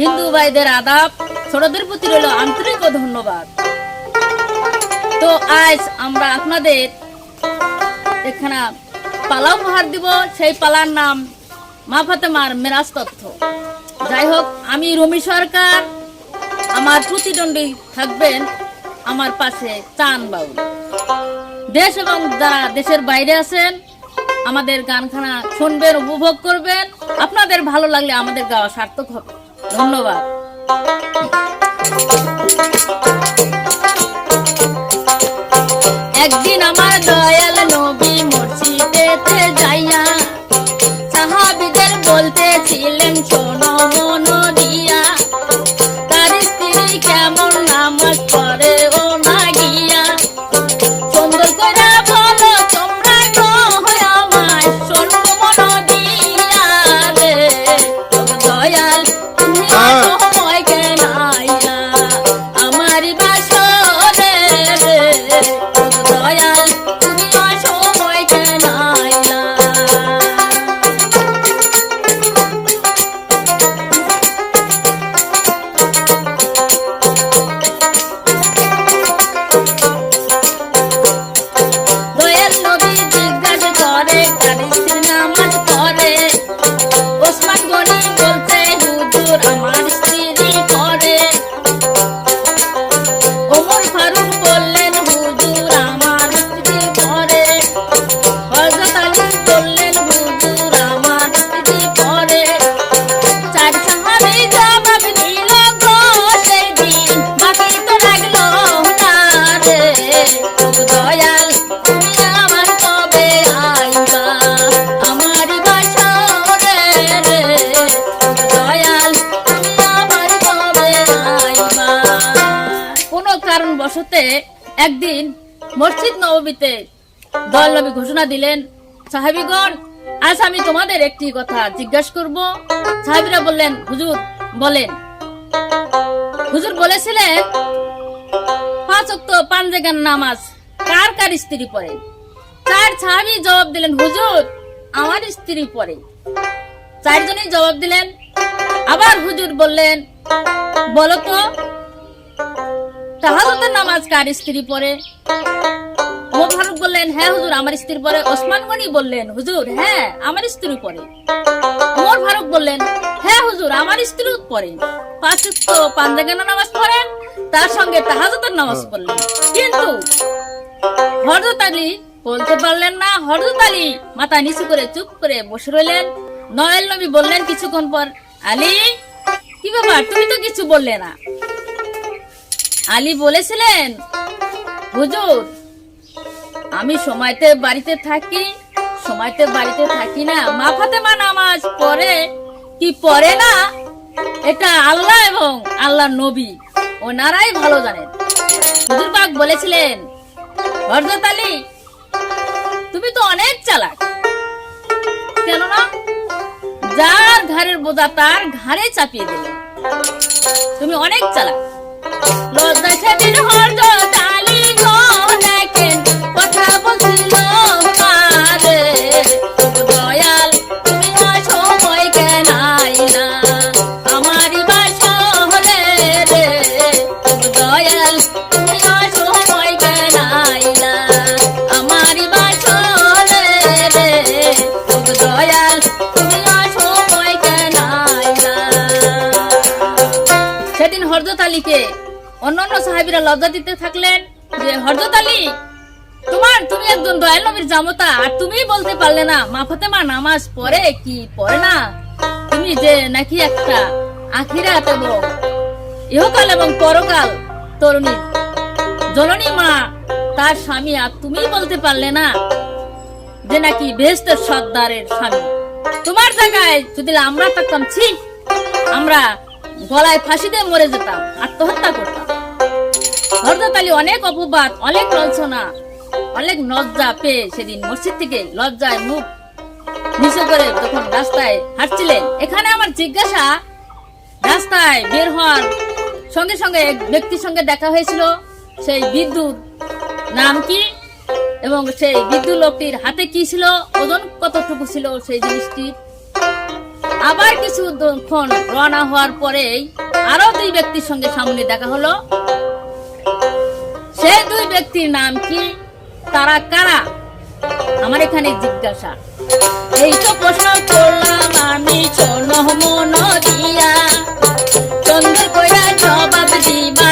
হিন্দু ভাইদের আদাব, ছোটদের প্রতি রইল আন্তরিক ধন্যবাদ। তো আজ আমরা আপনাদের এখানে পালা উপহার দিব, সেই পালার নাম মা ফাতেমার মেরাজ তথ্য যাই হোক, আমি রমি সরকার, আমার প্রতিদ্বন্দ্বী থাকবেন আমার পাশে চান বাবু। দেশ এবং যারা দেশের বাইরে আছেন, আমাদের গানখানা শুনবেন, উপভোগ করবেন, আপনাদের ভালো লাগলে আমাদের গাওয়া সার্থক হবে। ধন্যবাদ। একদিন আমার দয়াল নবী নববীতে দল নবী ঘোষণা দিলেন, সাহাবিগণ, আজ আমি তোমাদের একটি কথা জিজ্ঞাসা করব। সাহাবিরা বললেন, হুজুর, বলেন। হুজুর বলেছিলেন, পাঁচ অক্ত পাঞ্জেগান নামাজ, কার কার স্ত্রী পড়ে? চার সাহাবি জবাব দিলেন, হুজুর, আমার স্ত্রী পড়ে। চারজনই জবাব দিলেন, আবার হুজুর বললেন বলতো তো তাহাজতের নামাজ কার স্ত্রী পড়ে? ওমর ফারুক বললেন হ্যাঁ হুজুর, আমার স্ত্রী পরে ওসমান গনি বললেন, হুজুর হ্যাঁ আমার পরে। ওমর ফারুক বললেন হ্যাঁ হুজুর, আমার স্ত্রী পরে। পাঁচ পাঞ্জাগানা নামাজ পড়েন, তার সঙ্গে তাহাজতের নামাজ পড়লেন। কিন্তু আলী বলতে পারলেন না আলী মাথা নিচু করে চুপ করে বসে রইলেন। নয়েল নবী বললেন কিছুক্ষণ পর, আলী, কি ব্যাপার? তুমি তো কিছু বললে না। আলী বলেছিলেন, হুজুর আমি সময়তে বাড়িতে থাকি, সময়তে বাড়িতে থাকি না। মা নামাজ পড়ে, কি পড়ে না? এটা আল্লাহ এবং আল্লাহ নবী, ওনারাই ভালো জানেন। হুজুর পাক বলেছিলেন হরজত আলী, তুমি তো অনেক চালাক। কেননা, যার ঘরের বোঝা তার ঘাড়ে চাপিয়ে দিলে। তুমি অনেক চালাক। লজ্জা হরজত অন্যান্য সাহাবীরা লজ্জা দিতে থাকলেন যে হরজত আলী, তোমার, তুমি একজন দয়াল নবীর জামতা, আর তুমি বলতে পারলে না, মা ফাতেমা নামাজ পড়ে কি পড়ে না? তুমি যে নাকি একটা আখিরাত এবং ইহকাল এবং পরকাল তরুণী, জননী মা, তার স্বামী, আর তুমি বলতে পারলে না যে নাকি বেহেস্তের সর্দারের স্বামী। তোমার জায়গায় যদি আমরা থাকতাম, ছি, আমরা গলায় ফাঁসি দিয়ে মরে যেতাম, আত্মহত্যা করতাম। হরদত অনেক অপবাদ, অনেক লাঞ্ছনা অনেক লজ্জা পেয়ে সেদিন মসজিদ থেকে লজ্জায় মুখ নিচু করে যখন রাস্তায় হাঁটছিলেন, এখানে আমার জিজ্ঞাসা, রাস্তায় বের হওয়ার সঙ্গে সঙ্গে এক ব্যক্তির সঙ্গে দেখা হয়েছিল, সেই বিদ্যুৎ নাম কি এবং সেই বিদ্যুৎ লোকটির হাতে কি ছিল, ওজন কতটুকু ছিল সেই জিনিসটি। আবার কিছুক্ষণ রওনা হওয়ার পরেই আরও দুই ব্যক্তির সঙ্গে সামনে দেখা হলো। সেই দুই ব্যক্তির নাম কি? তারা কারা? আমার এখানে জিজ্ঞাসা। এই তো প্রশ্ন করলাম আমি চলো মন দিয়া। চন্দ্র কইরা জবাব দিবা।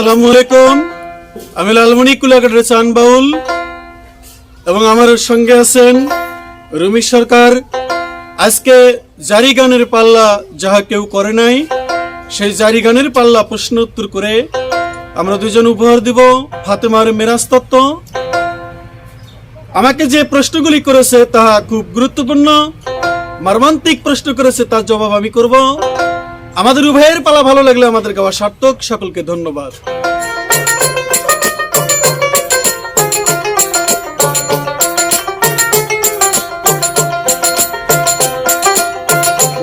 আসসালামু আলাইকুম। আমি লালমণি কুলাঘাটের চান বাউল এবং আমার সঙ্গে আছেন রুমি সরকার। আজকে জারি গানের পাল্লা যাহা কেউ করে নাই, সেই জারি গানের পাল্লা প্রশ্ন উত্তর করে আমরা দুজন উপহার দিব ফাতেমার মেরাজ তত্ত্ব। আমাকে যে প্রশ্নগুলি করেছে তাহা খুব গুরুত্বপূর্ণ। মর্মান্তিক প্রশ্ন করেছে তার জবাব আমি করব। আমাদের উভয়ের পালা ভালো লাগলে আমাদের গাওয়া সার্থক সকলকে ধন্যবাদ।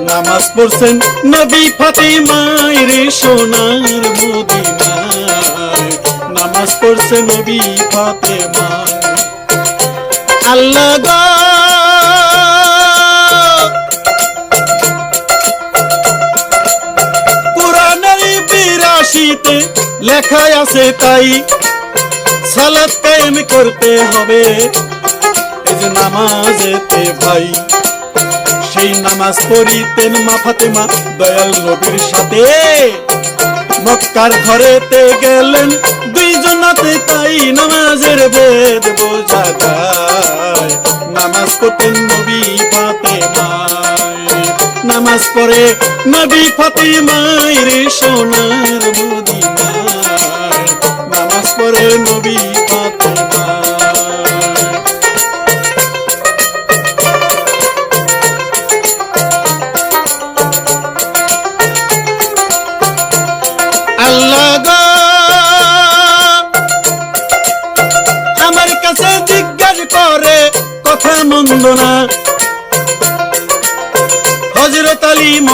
নামাজ পড়ছেন নবী ফাতিমায় রে সোনার মদিনায়। নামাজ পড়ছে নবী ফাতেমায় আল্লাহ বিরাশিতে লেখায় আছে তাই। সালাত কায়েম করতে হবে। এই যে নামাজেতে ভাই, সেই নামাজ পড়িতেন মা ফাতেমা দয়াল নবীর সাথে। মক্কার ঘরেতে গেলেন, দুইজনাতে তাই নামাজের বেদ বোঝা যায়। নামাজ পড়তেন নবী ফাতেমায়। নামাজ পড়ে নবী ফতে মায়ের সোনার মদিনায়। নামাজ পড়ে নবী ফাতেমায়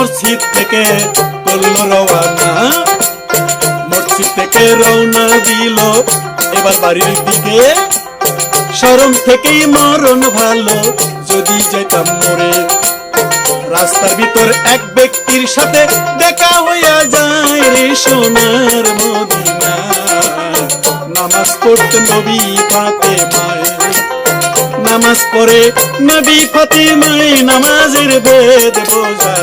মসজিদ থেকে করল রওয়ানা মসজিদ থেকে রওনা দিল এবার বাড়ির দিকে। শরম থেকেই মরণ ভালো, যদি যেতাম মরে। রাস্তার ভিতর এক ব্যক্তির সাথে দেখা হইয়া যায় রে সোনার মদিনা। নামাজ পড়তে নবী ফাতে মায় নামাজ পড়ে নবী ফাতে মায় নামাজের বেদ বোঝা।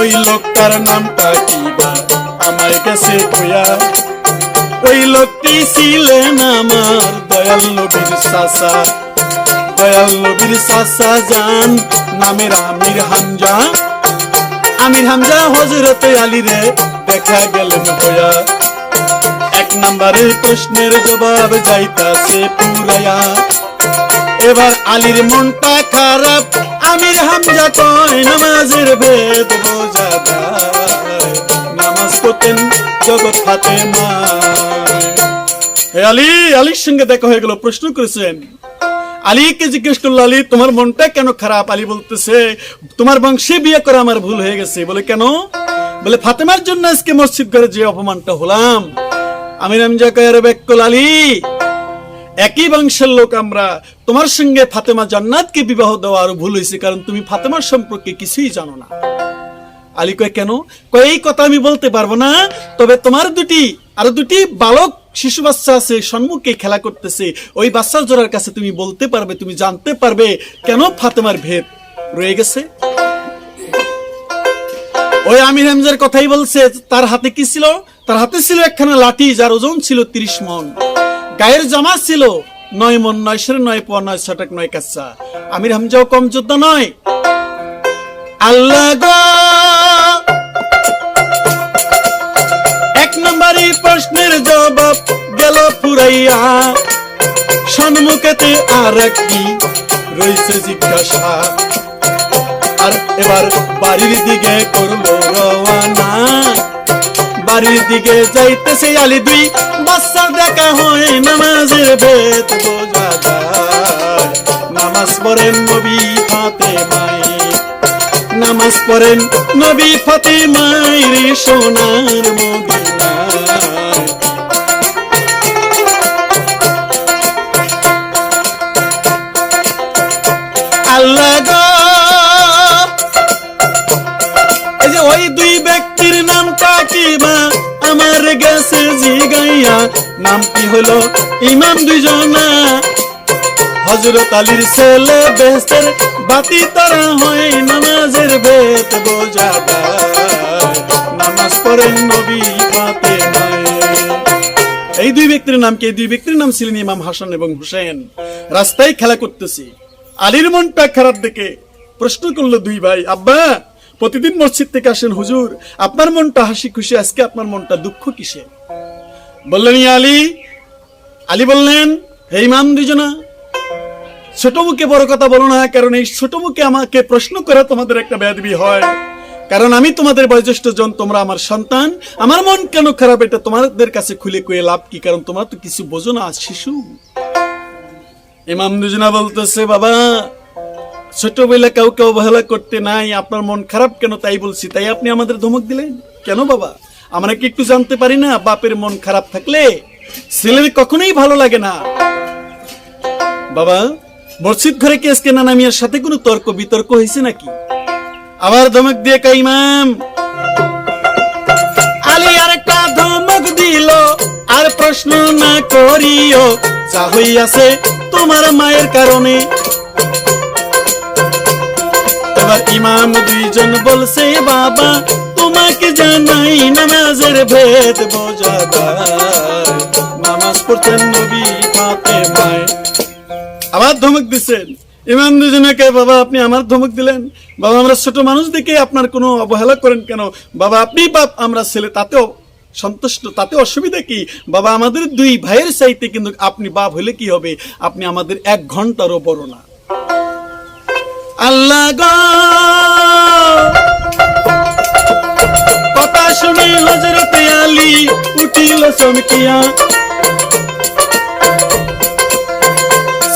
ওই লোকটার নামটা কি বা? আমার কাছে কইয়া ওই লোকটি ছিলেন আমার দয়াল নবীর চাচা। দয়াল নবীর চাচা যান নামের আমির হামজা। আমির হামজা হজরতে আলী রে, দেখা গেলেন হইয়া এক নম্বরের প্রশ্নের জবাব যাইতাছে পুরায়া এবার আলীর মনটা খারাপ, আমির হামজা কয়, নামাজের ভেদ বোঝা নামাজ পড়তেন জগৎ ফাতে হে আলী, আলীর সঙ্গে দেখা হয়ে গেল, প্রশ্ন করেছেন, আলীকে জিজ্ঞেস করল, আলী, তোমার মনটা কেন খারাপ? আলী বলতেছে, তোমার বংশে বিয়ে করা আমার ভুল হয়ে গেছে। বলে, কেন? বলে, ফাতেমার জন্য আজকে মসজিদ ঘরে যে অপমানটা হলাম আমির আমজা কয়ার বেকল আলী। একই বংশের লোক আমরা। তোমার সঙ্গে ফাতেমা জান্নাতকে বিবাহ দেওয়া আরও ভুল হয়েছে, কারণ তুমি ফাতেমার সম্পর্কে কিছুই জানো না। আলী কয়, কেন? কয়, এই কথা আমি বলতে পারব না, তবে তোমার দুটি, আরও দুটি বালক, শিশু বাচ্চা আছে, সম্মুখে খেলা করতেছে। ওই বাচ্চার জোড়ার কাছে তুমি বলতে পারবে, তুমি জানতে পারবে কেন ফাতেমার ভেদ রয়ে গেছে? ওই আমির হামজার কথাই বলছে, তার হাতে কি ছিল? তার হাতে ছিল একখানা লাঠি, যার ওজন ছিল তিরিশ মন। গায়ের জামা ছিল নয় মন, নয় সের নয় পোয়া, নয় ছটাক, নয় কাচ্চা। আমির হামজাও কম যোদ্ধা নয়। আল্লাহ গো! এক নম্বরই প্রশ্নের জবাব গেল ফুরাইয়া। সম্মুখেতে আর একটি রয়েছে জিজ্ঞাসা। আর এবার বাড়ির দিকে করব রওয়ানা। বাড়ির দিকে যাইতেছে আলি দুই। বাচ্চা দেখা হয় নামাজের বেত নামাজ পড়েন নবী ফাতে মাই নামাজ পড়েন নবী ফাতে মায়ের সোনার মদিনায়। গেছে জিগাইয়া নাম কি হলো? ইমাম দুইজনা। হজরত আলীর ছেলে বেহেস্তের বাতি তারা হয় নামাজের বেত বোঝা যায়। নামাজ পড়েন নবী পাতে এই দুই ব্যক্তির নাম কি? দুই ব্যক্তির নাম ছিলেন ইমাম হাসান এবং হুসেন রাস্তায় খেলা করতেছি। আলীর মনটা খারাপ দেখে প্রশ্ন করল দুই ভাই, আব্বা, প্রতিদিন মসজিদ থেকে আসেন হুজুর, আপনার মনটা হাসি খুশি, আজকে আপনার মনটা দুঃখ কিসে বললেন আলী? আলী বললেন, হে ইমাম দুজনা ছোট মুখে বড় কথা বলো না, কারণ এই ছোট মুখে আমাকে প্রশ্ন করা তোমাদের একটা বেদবি হয়। কারণ আমি তোমাদের বয়োজ্যেষ্ঠ জন, তোমরা আমার সন্তান। আমার মন কেন খারাপ, এটা তোমাদের কাছে খুলে কুয়ে লাভ কি? কারণ তোমরা তো কিছু বোঝো না শিশু। ইমাম দুজনা বলতেছে, বাবা ছোটবেলা কাউকে অবহেলা করতে নাই, আপনার মন খারাপ কেন তাই বলছি, তাই আপনি আমাদের ধমক দিলেন। কেন বাবা? আমরা কি একটু জানতে পারি না, বাপের মন খারাপ থাকলে ছেলের কখনোই ভালো লাগে না। বাবা, মসজিদ ঘরে কি আজকে নানা মিয়ার সাথে কোনো তর্ক বিতর্ক হয়েছে নাকি? আবার ধমক দিয়ে কা আলী আরেকটা ধমক দিল, আর প্রশ্ন না করিও, যা হইয়াছে তোমার মায়ের কারণে। এবার ইমাম দুইজন বলছে, বাবা তোমাকে জানাই নামাজের ভেদ বোঝা নামাজ পড়তেন নবী ফাতে মায় আবার ধমক দিচ্ছেন। ইমাম দুজনকে বাবা, আপনি আমার ধমক দিলেন? বাবা, আমরা ছোট মানুষ দেখে আপনার কোনো অবহেলা করেন কেন? বাবা, আপনি বাপ, আমরা ছেলে, তাতেও সন্তুষ্ট তাতে অসুবিধা কি? বাবা, আমাদের দুই ভাইয়ের চাইতে কিন্তু আপনি বাপ হলে কি হবে? আপনি আমাদের এক ঘন্টারও বড় না। আল্লাহ শুনে হজরত আলী উঠিল চমকিয়া।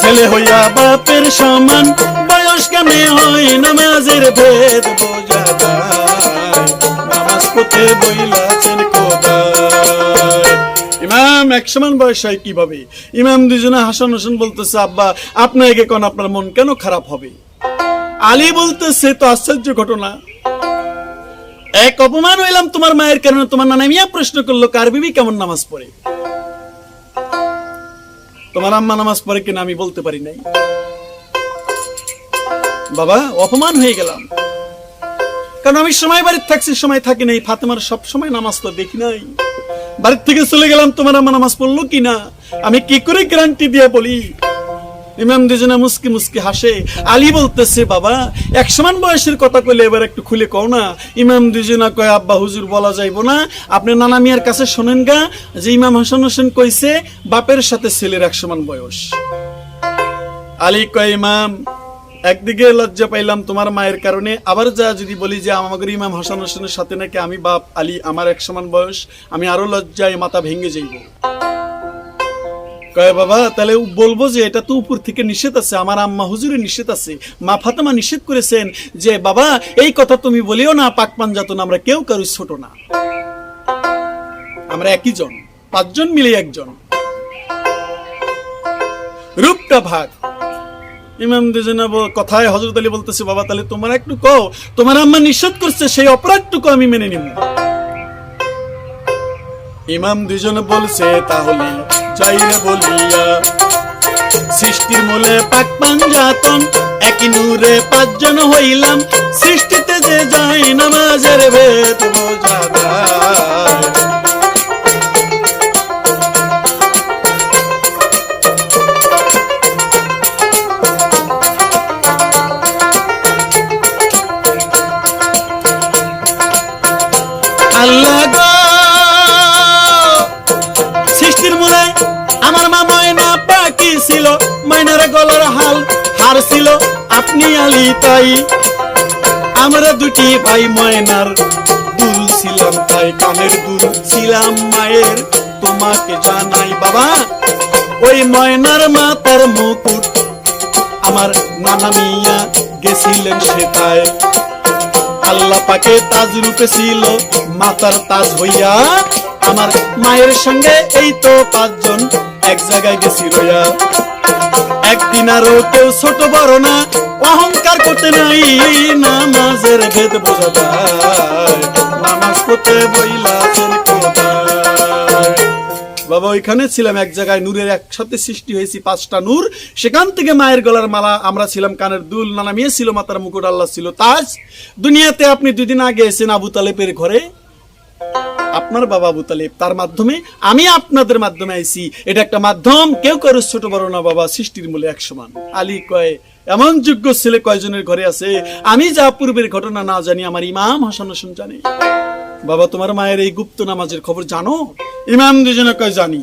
ছেলে হইয়া বাপের সমান, বয়স কেমনে হয় নামাজের ভেদ বোঝা। নামাজ পড়তে বইলাছেন ইমাম, এক সমান বয়স হয় কীভাবে? ইমাম দুজনে হাসান হোসেন বলতেছে, আব্বা আপনাকে কোন আপনার মন কেন খারাপ হবে? আলী বলতেছে তো আশ্চর্য ঘটনা। এক অপমান হইলাম তোমার মায়ের কারণে। তোমার নানা মিয়া প্রশ্ন করল, কার বিবি কেমন নামাজ পড়ে? তোমার আম্মা নামাজ পড়ে কিনা আমি বলতে পারি নাই। বাবা, অপমান হয়ে গেলাম। কারণ আমি সময় বাড়িতে থাকছি, সময় থাকি নাই। ফাতেমার সব সময় নামাজ তো দেখি নাই। বাড়ির থেকে চলে গেলাম, তোমার আম্মা নামাজ পড়ল কিনা? আমি কি করে গ্যারান্টি দিয়ে বলি? ইমাম দুজনে মুসকি মুসকি হাসে। আলী বলতেছে, বাবা এক সমান বয়সের কথা কইলে এবার একটু খুলে কও না। ইমাম দুজনা কয়, আব্বা, হুজুর বলা যাইব না। আপনি নানা মিয়ার কাছে শোনেন গা। যে ইমাম হাসান হোসেন কইছে, বাপের সাথে ছেলের এক সমান বয়স। আলী কয়, ইমাম, একদিকে লজ্জা পাইলাম তোমার মায়ের কারণে। আবার যা যদি বলি যে আমাদের ইমাম হাসান হোসেনের সাথে নাকি আমি বাপ, আলী আমার এক সমান বয়স, আমি আরও লজ্জায় মাথা ভেঙে যাইব। কয়, বাবা, তাহলে বলব যে এটা তো উপর থেকে নিষেধ আছে, আমার আম্মা হুজুরে নিষেধ আছে, মা ফাতেমা নিষেধ করেছেন যে, বাবা, এই কথা তুমি বলিও না, পাক পাঞ্জাতন, আমরা কেউ কারও ছোট না। আমরা একই জন, পাঁচজন মিলে একজন। রূপটা ভাগ। ইমাম দুজনে কথায় হজরত আলী বলতেছে, বাবা, তাহলে তোমার একটু কও, তোমার আম্মা নিষেধ করছে, সেই অপরাধটুকু আমি মেনে নিব। ইমাম দুজন বলছে, তাহলে চাইলে বলিয়া। সৃষ্টির মূলে পাক পাঞ্জাতন, একই নূরে পাঁচজন হইলাম। সৃষ্টিতে যে যাই নামাজের ভেদ বোঝা আলি তাই। আমরা দুটি ভাই ময়নার দুল ছিলাম তাই, কানের দুল ছিলাম মায়ের। তোমাকে জানাই বাবা, ওই ময়নার মা তার মুকুট আমার নানা মিয়া গেছিলেন সেটায় আল্লাহ পাকে তাজ রূপে ছিল, মাতার তাজ হইয়া আমার মায়ের সঙ্গে এই তো পাঁচজন এক জায়গায় গেছি রইয়া একদিন আরও কেউ ছোট বড় না, অহংকার করতে নাই, নামাজের ভেদ বোঝা যায়। নামাজ পড়তে বইলা কোথায় বাবা, ওইখানে ছিলাম এক জায়গায় নূরের একসাথে সৃষ্টি হয়েছি পাঁচটা নূর। সেখান থেকে মায়ের গলার মালা আমরা ছিলাম, কানের দুল নানা মেয়ে ছিল মাতার মুকুট আল্লাহ ছিল। তাজ, দুনিয়াতে আপনি দুদিন আগে এসেছেন আবু তালেবের ঘরে। আপনার বাবা আবু তালেব, তার মাধ্যমে আমি আপনাদের মাধ্যমে আইছি। এটা একটা মাধ্যম, কেউ কারও ছোট বড় না বাবা, সৃষ্টির মূলে এক সমান। আলী কয়, এমন যোগ্য ছেলে কয়জনের ঘরে আছে? আমি যা পূর্বের ঘটনা না জানি, আমার ইমাম হাসান হোসেন জানে। বাবা, তোমার মায়ের এই গুপ্ত নামাজের খবর জানো? ইমাম দুজনে কয়, জানি।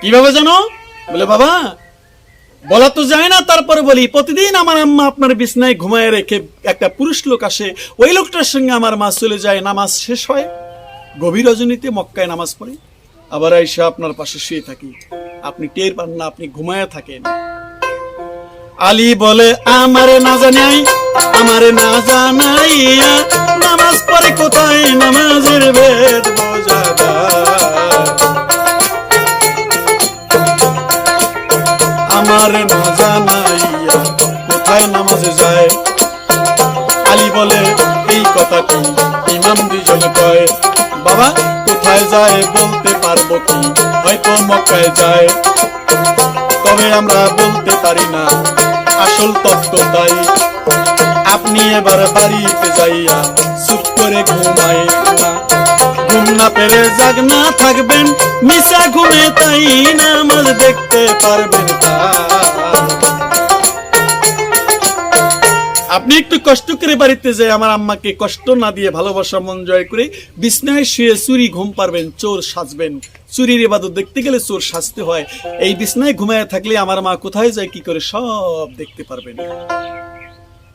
কীভাবে জানো? বলে, বাবা, বলা তো যায় না, তারপরে বলি, প্রতিদিন আমার আম্মা আপনার বিছনায় ঘুমায় রেখে একটা পুরুষ লোক আসে, ওই লোকটার সঙ্গে আমার মা চলে যায়, নামাজ শেষ হয়, গভীর রজনীতে মক্কায় নামাজ পড়ে। আবার এসে আপনার পাশে শুয়ে থাকি। আপনি টের পান না, আপনি ঘুমায় থাকেন। আলী বলে, আমারে না জানাই, আমারে না জানাইয়া নামাজ পড়ে কোথায়? নামাজের যায়। আমারে না জানাইয়া কোথায় নামাজে যায়? আলী বলে, এই কথাটি ইমাম দুজন কয়? বাবা, কোথায় যায় বলতে পারব কি? হয়তো মক্কায় যায়। তবে আমরা বলতে পারি না আসল তত্ত্ব তাই। আপনি এবার বাড়িতে যাইয়া চুপ করে ঘুমাই ঘুম না পেরে জাগ না থাকবেন, মিশা ঘুমে তাই নামাজ দেখতে পারবেন তা আপনি একটু কষ্ট করে বাড়িতে যে আমার আম্মাকে কষ্ট না দিয়ে ভালোবাসা, মন জয় করে বিছনায় শুয়ে চুরি ঘুম পারবেন চোর সাজবেন। চুরির এবাদত দেখতে গেলে চোর সাজতে হয়। এই বিছনায় ঘুমায় থাকলে আমার মা কোথায় যায়, কি করে সব দেখতে পারবেন।